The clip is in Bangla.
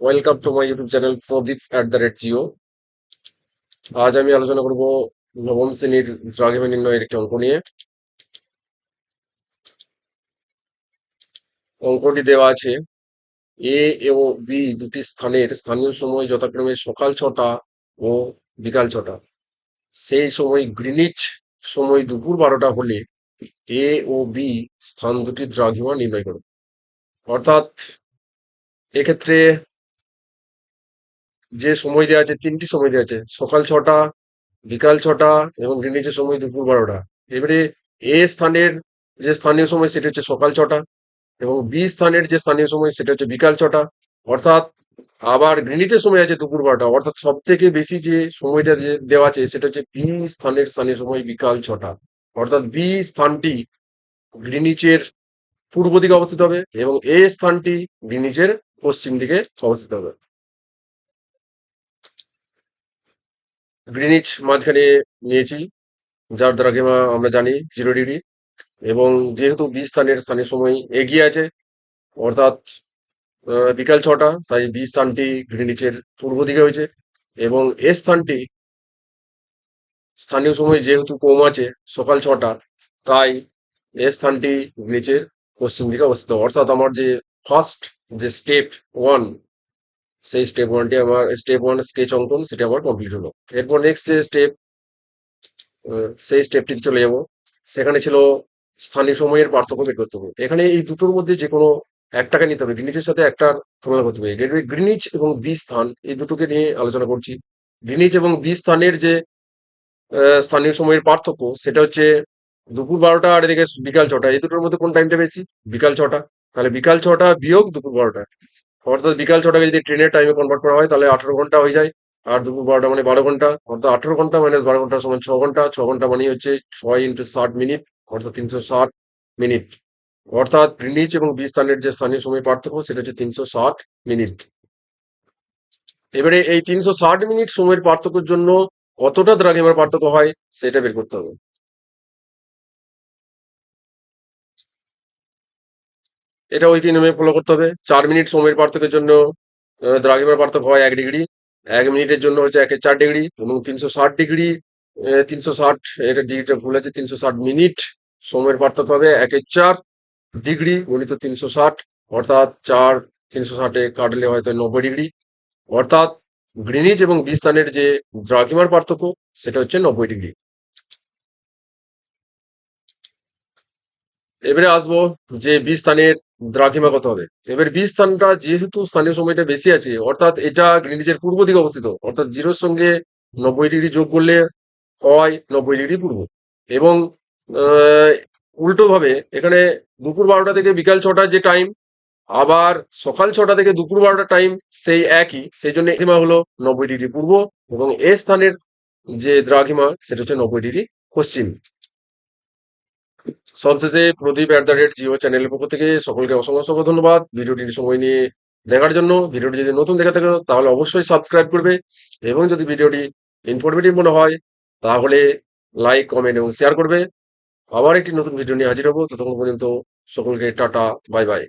Welcome to my YouTube channel Pradip at the rate Geo আজ আমি আলোচনা করব নবম শ্রেণির দ্রাঘিমা নির্ণয়ের একটি অঙ্ক নিয়ে। অঙ্কটি দেওয়া আছে, এ ও বি দুটি স্থানের স্থানীয় সময় যথাক্রমে সকাল ছটা ও বিকাল ছটা। সেই সময় গ্রিনিচ সময় দুপুর বারোটা হলে এ ও বি স্থান দুটি দ্রাঘিমা নির্ণয় করো। অর্থাৎ এক্ষেত্রে যে সময় দেওয়া আছে, তিনটি সময় দেওয়া আছে, সকাল ছটা, বিকাল ছটা এবং গ্রিনিচের সময় দুপুর বারোটা। এবারে এ স্থানের যে স্থানীয় সময় সেটা হচ্ছে সকাল ছটা এবং বি স্থানের যে স্থানীয় সময় সেটা হচ্ছে বিকাল ছটা। অর্থাৎ আবার গ্রিনিচের সময় আছে দুপুর বারোটা, অর্থাৎ সব থেকে বেশি যে সময়টা যে দেওয়া আছে সেটা হচ্ছে বি স্থানের স্থানীয় সময় বিকাল ছটা। অর্থাৎ বি স্থানটি গ্রিনিচের পূর্ব দিকে অবস্থিত হবে এবং এ স্থানটি গ্রিনিচের পশ্চিম দিকে অবস্থিত হবে। গ্রিনিচ মাঝখানে নিয়েছি, যার দ্বারা দ্রাঘিমা আমরা জানি জিরো ডিগ্রি এবং যেহেতু বি স্থানের স্থানীয় সময় এগিয়ে আছে, অর্থাৎ বিকাল ছটা, তাই বি স্থানটি গ্রিনিচের পূর্ব দিকে হয়েছে এবং এ স্থানটি স্থানীয় সময় যেহেতু কম আছে, সকাল ছটা, তাই এ স্থানটি গ্রিনিচের পশ্চিম দিকে অবস্থিত। অর্থাৎ আমার যে ফার্স্ট যে স্টেপ ওয়ান সেই স্টেপ ওয়ানটি আমার স্টেপ ওয়ান স্কেচ অঙ্কন সেটা আমার কমপ্লিট হলো। এরপর নেক্সট যে স্টেপ সেই স্টেপটিতে চলে যাব। সেখানে ছিল স্থানীয় সময়ের পার্থক্য বের করতে হবে। এখানে এই দুটোর মধ্যে যে কোনো একটাকে নিতে হবে। গ্রিনিচের সাথে একটার তুলনা করতে হবে। গ্রিনিচ এবং বি স্থান, এই দুটোকে নিয়ে আলোচনা করছি। গ্রিনিচ এবং বি স্থানের যে স্থানীয় সময়ের পার্থক্য, সেটা হচ্ছে দুপুর বারোটা আর এদিকে বিকাল ছটা। এই দুটোর মধ্যে কোন টাইমটা বেশি? বিকাল ছটা। তাহলে বিকাল ছটা বিয়োগ দুপুর বারোটা। অর্থাৎ বিকাল ছটাকে যদি ট্রেনের টাইমে কনভার্ট করা হয়, তাহলে আঠারো ঘণ্টা হয়ে যায়। আর দুপুর বারোটা মানে বারো ঘণ্টা। অর্থাৎ আঠারো ঘণ্টা মাইনাস বারো ঘণ্টা সমান ছ ঘণ্টা। ছ ঘণ্টা মানে হচ্ছে ছয় ইন্টু ষাট মিনিট অর্থাৎ তিনশো ষাট মিনিট অর্থাৎ গ্রিনিচ এবং বি স্থানের যে স্থানীয় সময় পার্থক্য, সেটা হচ্ছে তিনশো ষাট মিনিট এবারে এই তিনশো ষাট মিনিট সময়ের পার্থক্যের জন্য কতটা দ্রাঘিমার পার্থক্য হয়, সেটা বের করতে হবে। এটা ওই কি নিয়মে ফলো করতে হবে। চার মিনিট সময়ের পার্থক্যের জন্য দ্রাঘিমার পার্থক্য হয় এক ডিগ্রি এক মিনিটের জন্য হচ্ছে একে চার ডিগ্রি এবং তিনশো ষাট ডিগ্রি তিনশো ষাট, এটা ডিগ্রিটা ভুল আছে, তিনশো ষাট মিনিট সময়ের পার্থক্য হবে একে চার ডিগ্রি গণিত তিনশো ষাট, অর্থাৎ চার তিনশো ষাটে কাটলে হয়তো নব্বই ডিগ্রি অর্থাৎ গ্রিনিজ এবং বিস্তানের যে দ্রাঘিমার পার্থক্য, সেটা হচ্ছে নব্বই ডিগ্রি এবারে আসব যে বি স্থানের দ্রাঘিমা কত হবে। এবার বি স্থানটা যেহেতু স্থানীয় সময়টা বেশি আছে, অর্থাৎ এটা গ্রিনিচের পূর্ব দিকে অবস্থিত, অর্থাৎ জিরোর সঙ্গে নব্বই ডিগ্রি যোগ করলে হয় নব্বই ডিগ্রি পূর্ব। এবং উল্টো ভাবে এখানে দুপুর বারোটা থেকে বিকাল ছটা যে টাইম আবার সকাল ছটা থেকে দুপুর বারোটা টাইম সেই একই, সেই জন্য এমা হলো নব্বই ডিগ্রি পূর্ব এবং এ স্থানের যে দ্রাঘিমা সেটা হচ্ছে নব্বই ডিগ্রি পশ্চিম। সবশেষে Pradip at the rate Geo চ্যানেলের পক্ষ থেকে সকলকে অসংখ্য অসংখ্য ধন্যবাদ। ভিডিওটি সময় নিয়ে দেখার জন্য, ভিডিওটি যদি নতুন দেখে থাকে, তাহলে অবশ্যই সাবস্ক্রাইব করবে এবং যদি ভিডিওটি ইনফরমেটিভ মনে হয়, তাহলে লাইক কমেন্ট এবং শেয়ার করবে। আবার একটি নতুন ভিডিও নিয়ে হাজির হব। ততক্ষণ পর্যন্ত সকলকে টাটা বাই বাই